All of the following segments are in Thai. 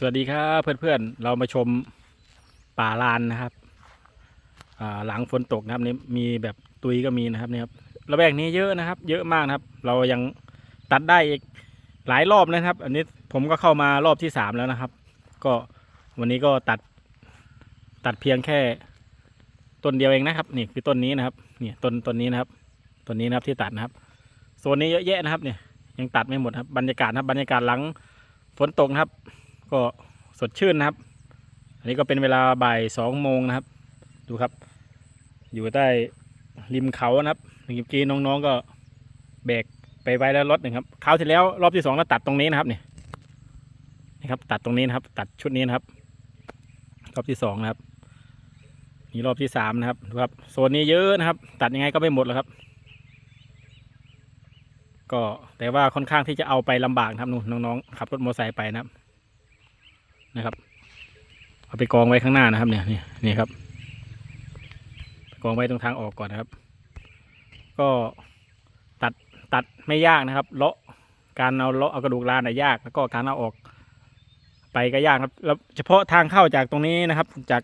สวัสดีครับเพื่อนๆ เรามาชมป่าลานนะครับหลังฝนตกนะครับนี่มีแบบตุยก็มีนะครับนี่ครับระแวกนี้เยอะนะครับ เยอะมากนะครับ เรายังตัดได้อีกหลายรอบนะครับ อันนี้ผมก็เข้ามารอบที่สามแล้วนะครับ ก็วันนี้ก็ตัดตัดเพียงแค่ต้นเดียวเองนะครับ นี่คือต้นนี้นะครับนี่ต้นต้นนี้นะครับต้นนี้นะครับที่ตัดนะครับโซนนี้เยอะแยะนะครับเนี่ยยังตัดไม่หมดครับบรรยากาศนะครับบรรยากาศหลังฝนตกนะครับ ก็สดชื่นนะครับ อันนี้ก็เป็นเวลาบ่ายสองโมงนะครับ ดูครับ อยู่ใต้ริมเขานะครับเมื่อกี้น้องๆก็แบกไปไว้แล้วรถหนึ่งครับคราวที่แล้วรอบที่สองเราตัดตรงนี้นะครับเนี่ยนี่ครับ ตัดตรงนี้นะครับ ตัดชุดนี้นะครับ รอบที่สองนะครับนี่รอบที่สามนะครับดูครับโซนนี้เยอะนะครับ ตัดยังไงก็ไม่หมดหรอกครับ ก็แต่ว่าค่อนข้างที่จะเอาไปลำบากนะครับนู่นน้องๆขับรถมอเตอร์ไซค์ไปนะครับ นะครับ เอาไปกองไว้ข้างหน้านะครับ เนี่ยนี่นี่ครับ กองไว้ตรงทางออกก่อนนะครับ ก็ตัดตัดไม่ยากนะครับ เลาะการเอาเลาะเอากระดูกลานน่ะยาก แล้วก็การเอาออกไปก็ยากครับ แล้วเฉพาะทางเข้าจากตรงนี้นะครับ จาก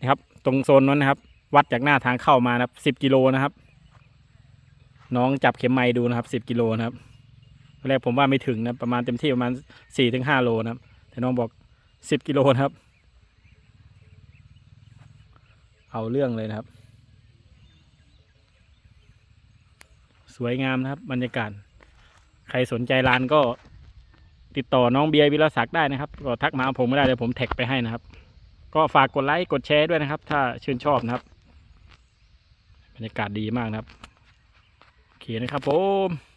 นะครับ ตรงโซนนั้นนะครับ วัดจากหน้าทางเข้ามานะครับสิบกิโลนะครับ น้องจับเข็มไม้ดูนะครับสิบกิโลนะครับแรกผมว่าไม่ถึงนะประมาณเต็มที่ประมาณสี่ถึงห้าโลนะครับแต่น้องบอก สิบกิโลนะครับ เอาเรื่องเลยนะครับ สวยงามนะครับ บรรยากาศ ใครสนใจร้านก็ติดต่อน้องเบียร์วิรศักดิ์ได้นะครับ ก็ทักมาหาผมไม่ได้เดี๋ยวผมแท็กไปให้นะครับ ก็ฝากกดไลค์กดแชร์ด้วยนะครับ ถ้าชื่นชอบนะครับ บรรยากาศดีมากนะครับโอเคนะครับผม